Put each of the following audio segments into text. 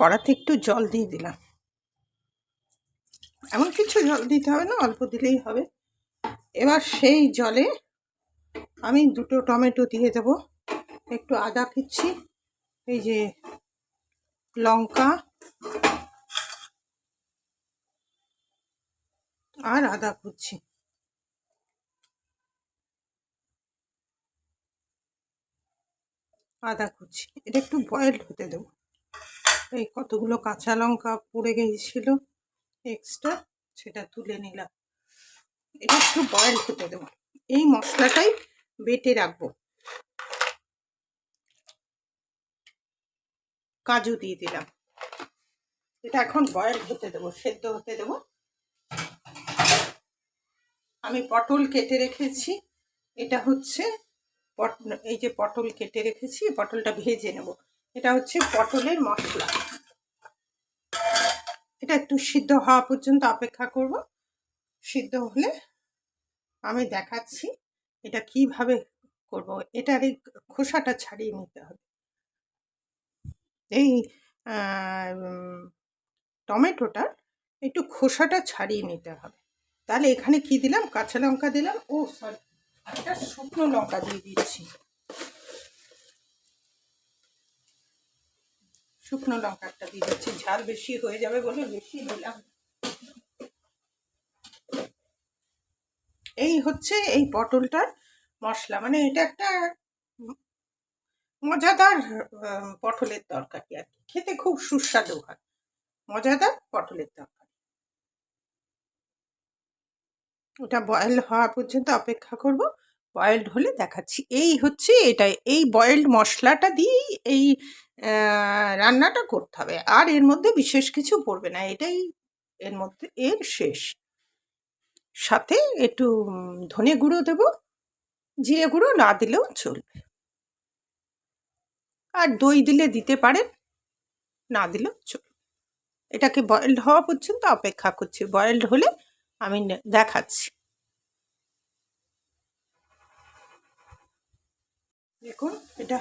কড়াতে একটু জল দিয়ে দিলাম। এমন কিছু জল দিতে হবে না, অল্প দিলেই হবে। এবার সেই জলে আমি দুটো টমেটো দিয়ে দেব। একটু আদা কিচ্ছি এই যে লঙ্কা আর আদা কুচি। আদা কুচি, এটা একটু বয়েলড হতে দেবো। এই কতগুলো কাঁচা লঙ্কা পড়ে গিয়েছিল এক্সট্রা সেটা তুলে নিলাম। এটা একটু বয়েল হতে দেবো। এই মশলাটাই বেটে রাখব। কাজু দিয়ে দিলাম। এটা এখন বয়েল হতে দেবো, সেদ্ধ হতে দেবো। আমি পটল কেটে রেখেছি। এটা হচ্ছে পট এই যে পটল কেটে রেখেছি, পটলটা ভেজে নেব। এটা হচ্ছে পটলের মশলা। এটা একটু সিদ্ধ হওয়া পর্যন্ত অপেক্ষা করব। সিদ্ধ হলে আমি দেখাচ্ছি এটা কীভাবে করব। এটার এই খোসাটা ছাড়িয়ে নিতে হবে। এই টমেটোটার একটু খোসাটা ছাড়িয়ে নিতে হবে। তাহলে এখানে কি দিলাম? কাঁচা লঙ্কা দিলাম। ও, সরি, একটা শুকনো লঙ্কা দিয়ে দিচ্ছি। শুকনো লঙ্কাটা দিয়ে দিচ্ছি। ঝাল বেশি হয়ে যাবে বলে বেশি দিলাম। এই হচ্ছে এই পটলটার মশলা। মানে এটা একটা মজাদার পটলের তরকারি আর কি। খেতে খুব সুস্বাদু হয়। মজাদার পটলের তরকারি। ওটা বয়েল হওয়া পর্যন্ত অপেক্ষা করব। বয়েলড হলে দেখাচ্ছি। এই হচ্ছে এটা এই বয়েলড মশলাটা দিয়েই এই রান্নাটা করতে হবে। আর এর মধ্যে বিশেষ কিছু পড়বে না, এটাই এর মধ্যে, এর শেষ। সাথে একটু ধনে গুঁড়ো দেবো, জিরে গুঁড়ো না দিলেও চলবে। আর দই দিলে দিতে পারেন, না দিলেও চলবে। এটাকে বয়েলড হওয়া পর্যন্ত অপেক্ষা করছি। বয়েলড হলে আমি দেখাচ্ছি। দেখুন, এটা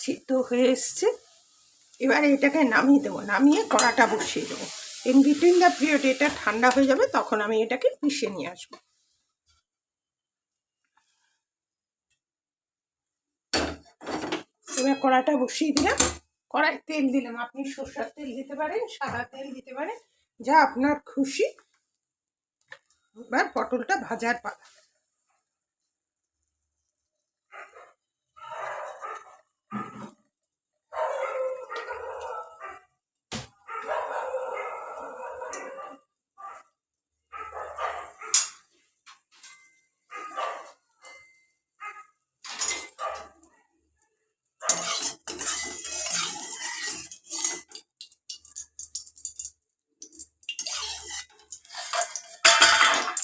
সিদ্ধ হয়ে এসছে। এবারে এটাকে নামিয়ে দেবো, নামিয়ে কড়াটা বসিয়ে দেবো। ইন বিটুইন দ্য পিরিয়ড এটা ঠান্ডা হয়ে যাবে, তখন আমি এটাকে পিষে নিয়ে আসব। এবার কড়াটা বসিয়ে দিলাম। কড়াই তেল দিলাম। আপনি সর্ষার তেল দিতে পারেন, সাদা তেল দিতে পারেন, যা আপনার খুশি। এবার পটলটা ভাজার পালা।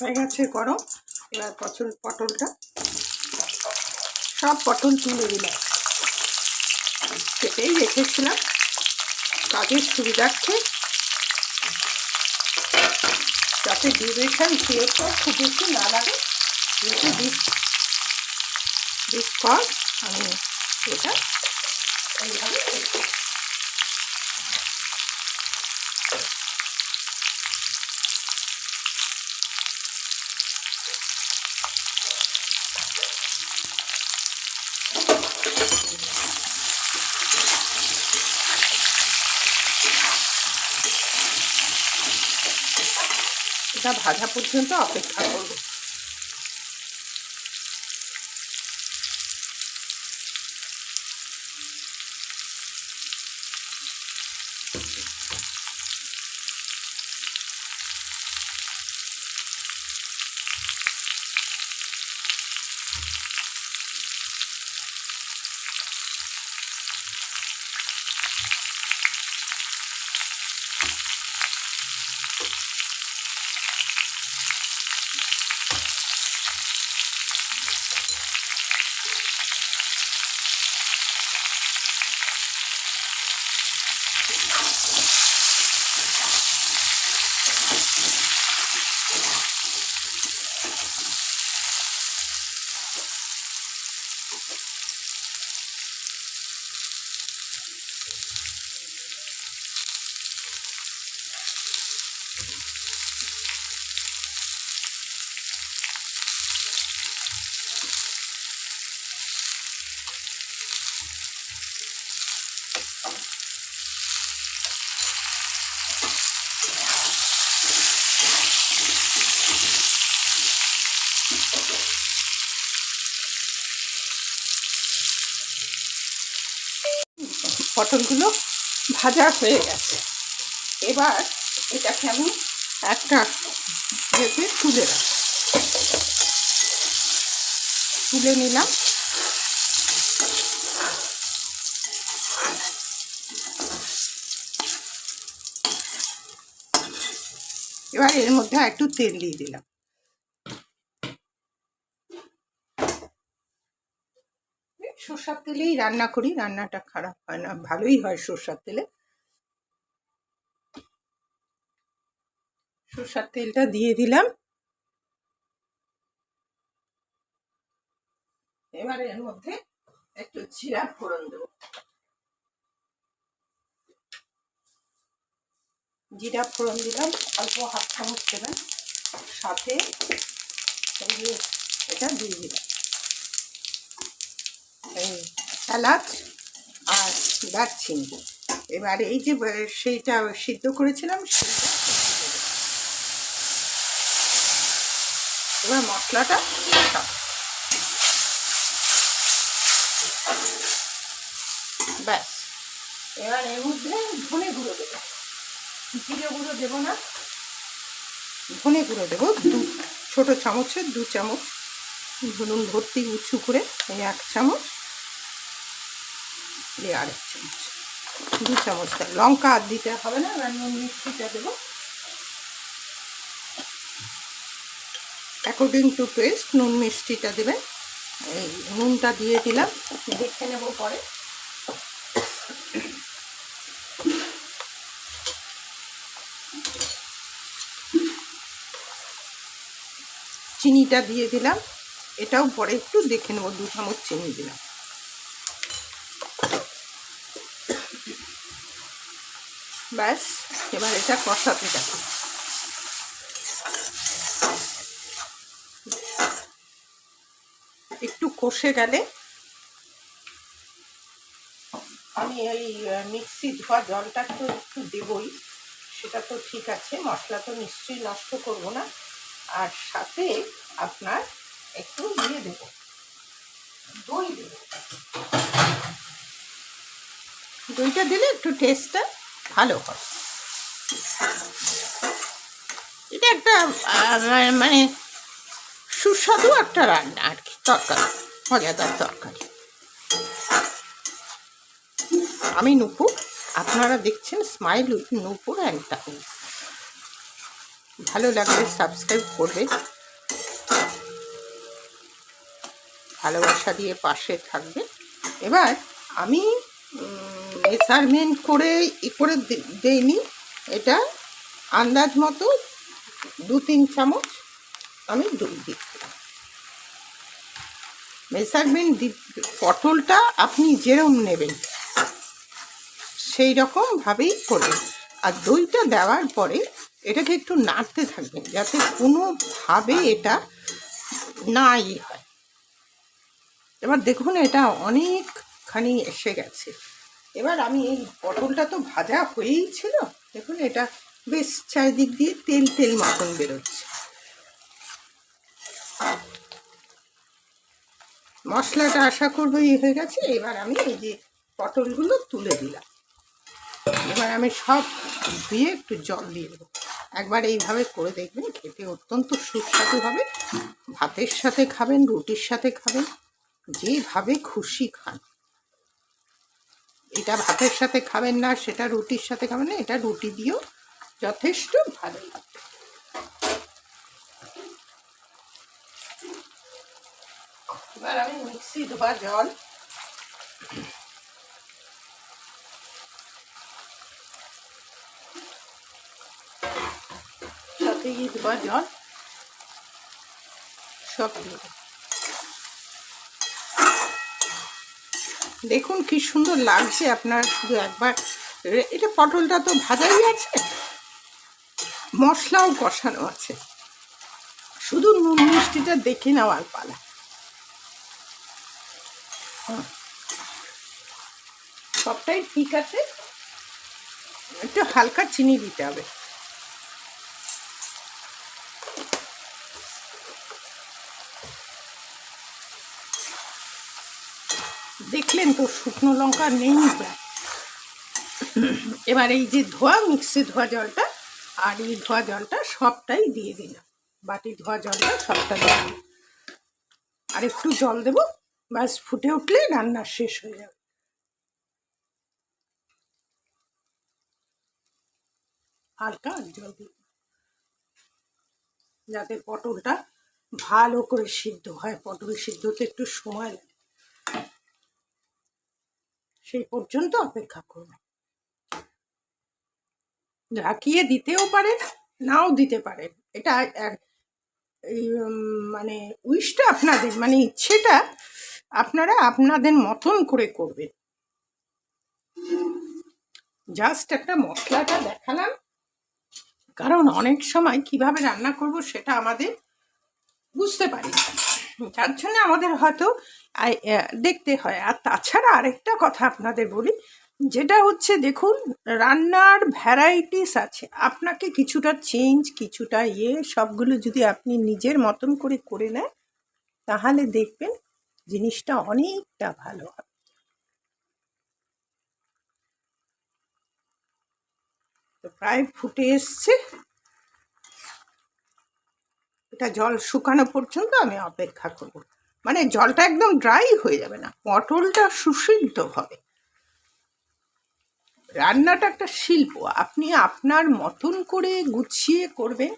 হয়ে গেছে গরম। এবার পটল পটলটা। সব পটল তুলে দিলাম কেটেই রেখেছিলাম। কাজের সুবিধার্থে। যাতে ডিউরেশন পিরিয়ডটা খুব বেশি না লাগে, যেহেতু বিষ কর আমি এটা এইভাবে এটা ভাজা পর্যন্ত অপেক্ষা করব পটলগুলো ভাজা হয়ে গেছে। এবার এটাকে আমি একটা ইয়েতে তুলে তুলে নিলাম। এবার এর মধ্যে একটু তেল দিয়ে দিলাম। সর্ষার তেলেই রান্না করি, রান্নাটা খারাপ হয় না, ভালোই হয় সর্ষার তেলে। সর্ষার তেলটা দিয়ে দিলাম। এবার এর মধ্যে একটু জিরা ফোড়ন দেবো। জিরা ফোড়ন দিলাম, অল্প হাফ চামচ দেবেন। সাথে এটা দিয়ে দিলাম। এলাচ আর দারচিনি এবার এই যে সেইটা সিদ্ধ করেছিলাম, সেইটা এবার মশলাটা ব্যাস। এবার এর মধ্যে ধনে গুঁড়ো দেবো। জিরে গুঁড়ো দেবো না। ধনে গুঁড়ো দেবো। দু, ছোটো চামচের দু চামচ ধরুন ভর্তি উঁচু করে এই এক চামচ এই আরেক চামচ, দু চামচ দেয় লঙ্কা আর দিতে হবে না নুন মিষ্টিটা দেবো। অ্যাকর্ডিং টু টেস্ট নুন মিষ্টিটা দেবেন। এই নুনটা দিয়ে দিলাম, দেখে নেব পরে। চিনিটা দিয়ে দিলাম। এটাও পরে একটু দেখে নেব, দু চামচ চিনি দিলাম। ব্যাস, এবার এটা কষাতে যাব। একটু কষে গেলে আমি এই মিক্সি ধোয়া জলটা তো একটু দেবই, সেটা তো ঠিক আছে, মশলা তো নিশ্চয়ই নষ্ট করব না। আর সাথে আপনার একটু দিয়ে দেবো। দই দেবো। দইটা দিলে একটু টেস্টটা ভালো হয়। এটা একটা মানে সুস্বাদু একটা রান্না আর কি, তরকারি, মজাদার তরকারি। আমি নুপুর, আপনারা দেখছেন স্মাইল নুপুর অ্যান্ড ভালো লাগলে সাবস্ক্রাইব করবে ভালোবাসা দিয়ে পাশে থাকবে। এবার আমি মেসারমেন্ট করে, ই করে দেইনি এটা আন্দাজ মতো দু তিন চামচ আমি দিচ্ছিলাম মেজারমেন্ট দি, পটলটা আপনি যেরম নেবেন সেই রকমভাবেই করবেন। আর দইটা দেওয়ার পরে এটাকে একটু নাড়তে থাকবেন, যাতে কোনোভাবে এটা না ই হয়। এবার দেখুন এটা অনেকখানি এসে গেছে। এবার আমি এই পটলটা তো ভাজা হয়েই ছিল। দেখুন এটা বেশ চারিদিক দিয়ে তেল তেল মতন বেরোচ্ছে। মশলাটা আশা করব ই হয়ে গেছে। এবার আমি এই যে পটলগুলো তুলে দিলাম। এবার আমি সব ধুয়ে একটু জল দিয়ে দেবো। একবার এইভাবে করে দেখবেন খেতে অত্যন্ত সুস্বাদু হবে। ভাতের সাথে খাবেন, রুটির সাথে খাবেন। যেভাবে খুশি খান। এটা ভাতের সাথে খাবেন না, সেটা রুটির সাথে খাবেন না, এটা রুটি দিয়েও যথেষ্ট ভালো এবার আমি মিক্সি ধোয়া জল সাথে ধোয়া জল সব দিয়ে দেখুন কি সুন্দর লাগছে আপনার শুধু একবার। এটা পটলটা তো ভাজাই আছে, মশলাও কষানো আছে। শুধু নুন মিষ্টিটা দেখে নেওয়ার পালা। সবটাই ঠিক আছে। একটু হালকা চিনি দিতে হবে। দেখলেন তো, শুকনো লঙ্কা নেই প্রায় এবার এই যে ধোয়া মিক্সি ধোয়া জলটা, আর এই ধোয়া জলটা সবটাই দিয়ে দিলাম। বাটি ধোয়া জলটা সবটা দিলাম। আর একটু জল দেবো, ব্যাস ফুটে উঠলে রান্না শেষ হয়ে যাবে। হালকা জল দিই যাতে পটলটা ভালো করে সিদ্ধ হয়, পটল সিদ্ধতে একটু সময় লাগে। সেই পর্যন্ত অপেক্ষা করব ঢাকিয়ে দিতেও পারেন নাও দিতে পারেন এটা মানে উইশটা আপনাদের মানে ইচ্ছেটা আপনারা আপনাদের মতন করে করবেন। জাস্ট একটা মশলাটা দেখালাম। কারণ অনেক সময় কীভাবে রান্না করব সেটা আমাদের বুঝতে পারি। যার জন্য আমাদের হয়তো দেখতে হয়। আর তাছাড়া আরেকটা কথা আপনাদের বলি, যেটা হচ্ছে দেখুন, রান্নার ভ্যারাইটিস আছে। আপনাকে কিছুটা চেঞ্জ কিছুটা ইয়ে সবগুলো যদি আপনি নিজের মতন করে করে নেন, তাহলে দেখবেন জিনিসটা অনেকটা ভালো হবে। তো প্রায় ফুটে এসছে। এটা জল শুকানো পর্যন্ত আমি অপেক্ষা করব। মানে জলটা একদম ড্রাই হয়ে যাবে না, পটলটা সুসিদ্ধ হবে। রান্নাটা একটা শিল্প, আপনি আপনার মতন করে গুছিয়ে করবেন,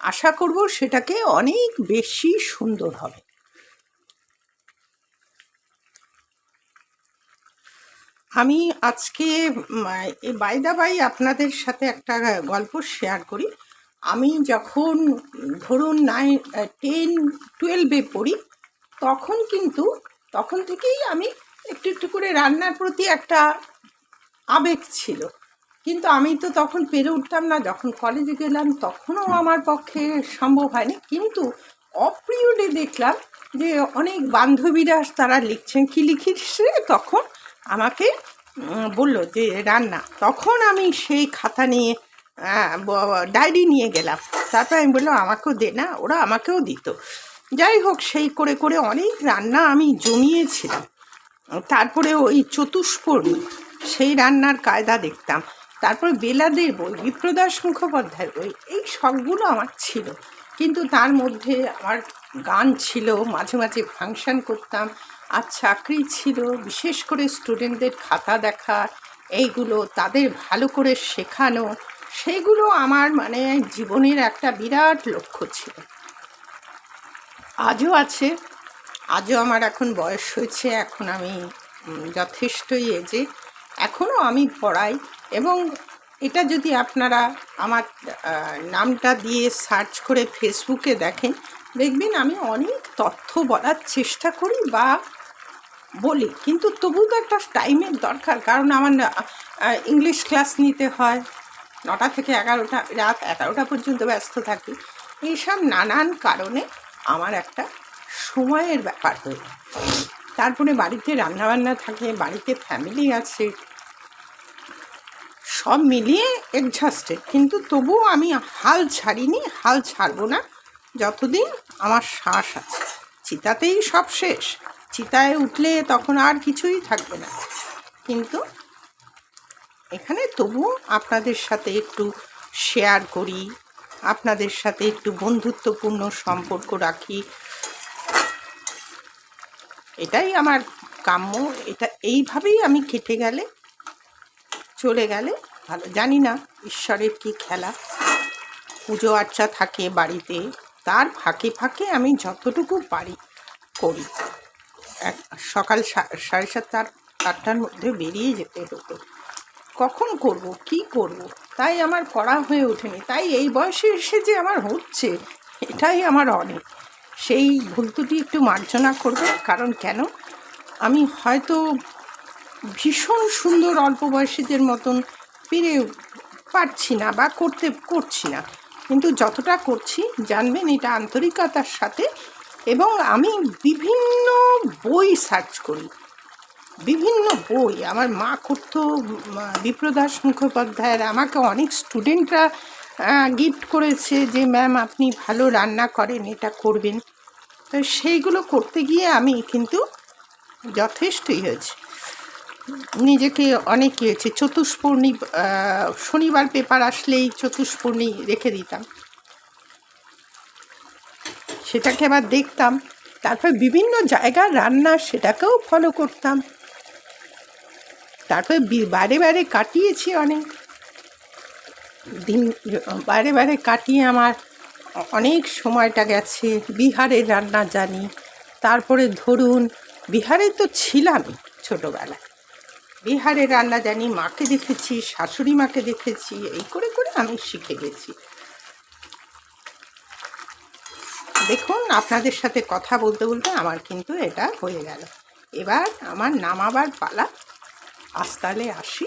আশা করব সেটাকে অনেক বেশি সুন্দর হবে। আমি আজকে বাইদা বাই আপনাদের সাথে একটা গল্প শেয়ার করি। আমি যখন ধরুন নাইন টেন টুয়েলভে পড়ি তখন কিন্তু তখন থেকেই আমি একটু একটু করে রান্নার প্রতি একটা আবেগ ছিল। কিন্তু আমি তো তখন পেরে উঠতাম না যখন কলেজে গেলাম তখনও আমার পক্ষে সম্ভব হয়নি। কিন্তু অপ্রিয়ডে দেখলাম যে অনেক বান্ধবীরা তারা লিখছেন কি লিখিস? তখন আমাকে বলল যে রান্না। তখন আমি সেই খাতা নিয়ে ডায়েরি নিয়ে গেলাম। তারপর আমি বললাম, আমাকেও দে, না, ওরা আমাকেও দিত। যাই হোক, সেই করে করে অনেক রান্না আমি জমিয়েছিলাম। তারপরে ওই চতুষ্পর্ণী, সেই রান্নার কায়দা দেখতাম। তারপরে বেলাদের বই, বিপ্রদাস মুখোপাধ্যায়ের বই, এই সবগুলো আমার ছিল। কিন্তু তার মধ্যে আমার গান ছিল, মাঝে মাঝে ফাংশন করতাম, আর চাকরি ছিল, বিশেষ করে স্টুডেন্টদের খাতা দেখা, এইগুলো তাদের ভালো করে শেখানো সেগুলো আমার মানে জীবনের একটা বিরাট লক্ষ্য ছিল। আজও আছে, আজও আমার এখন বয়স হয়েছে, এখন আমি যথেষ্টই এজে এখনও আমি পড়াই এবং এটা যদি আপনারা আমার নামটা দিয়ে সার্চ করে ফেসবুকে দেখেন, দেখবেন আমি অনেক তথ্য বলার চেষ্টা করি বা বলি, কিন্তু তবু তো একটা টাইমের দরকার, কারণ আমার ইংলিশ ক্লাস নিতে হয় নটা থেকে এগারোটা, রাত এগারোটা পর্যন্ত ব্যস্ত থাকি। এইসব নানান কারণে আমার একটা সময়ের ব্যাপার হয়ে তারপরে বাড়িতে রান্নাবান্না থাকে, বাড়িতে ফ্যামিলি আছে। সব মিলিয়ে এক্সাস্টেড কিন্তু তবুও আমি হাল ছাড়িনি, হাল ছাড়বো না। যতদিন আমার শ্বাস আছে। চিতাতেই সব শেষ। চিতায় উঠলে তখন আর কিছুই থাকবে না। কিন্তু এখানে তবুও আপনাদের সাথে একটু শেয়ার করি, আপনাদের সাথে একটু বন্ধুত্বপূর্ণ সম্পর্ক রাখি। এটাই আমার কাম্য, এটা এইভাবেই আমি কেটে গেলে, চলে গেলে ভালো, জানি না ঈশ্বরের কি খেলা। পুজো আর্চা থাকে বাড়িতে, তার ফাঁকে ফাঁকে আমি যতটুকু পারি করি। এক, সকাল সাড়ে সাতটা আটটার মধ্যে বেরিয়ে যেতে হতো। কখন করব, কি করব? তাই আমার করা হয়ে ওঠেনি, তাই এই বয়সে এসে যে আমার হচ্ছে, এটাই আমার অনেক। সেই ভুল দুটি একটু মার্জনা করবে, কারণ কেন? আমি হয়তো ভীষণ সুন্দর অল্প বয়সীদের মতন পেরে পারছি না বা করতে, করছি না। কিন্তু যতটা করছি, জানবেন এটা আন্তরিকতার সাথে এবং আমি বিভিন্ন বই সার্চ করি। বিভিন্ন বই। আমার মা করতো বিপ্রদাস মুখোপাধ্যায়ের, আমাকে অনেক স্টুডেন্টরা গিফট করেছে যে, ম্যাম, আপনি ভালো রান্না করেন, এটা করবেন। তো সেইগুলো করতে গিয়ে আমি কিন্তু যথেষ্টই হয়েছে। নিজেকে অনেক ইয়ে হয়েছে। চতুষ্পর্ণী শনিবার পেপার আসলেই চতুষ্পর্ণী রেখে দিতাম। সেটাকে আবার দেখতাম। তারপর বিভিন্ন জায়গার রান্না সেটাকেও ফলো করতাম। তারপর বারে বারে কাটিয়েছি অনেক। দিন, বারে বারে কাটিয়ে আমার অনেক সময়টা গেছে বিহারের রান্না জানি। তারপরে ধরুন, বিহারে তো ছিলামই ছোটোবেলায়। বিহারের রান্না জানি, মাকে দেখেছি, শাশুড়ি মাকে দেখেছি, এই করে করে আমি শিখে গেছি। দেখুন, আপনাদের সাথে কথা বলতে বলতে আমার কিন্তু এটা হয়ে গেল। এবার আমার নামাবার পালা আস্তালে আসি।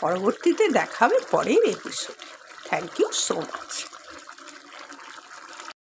পরবর্তীতে দেখাবে পরের episode thank you so much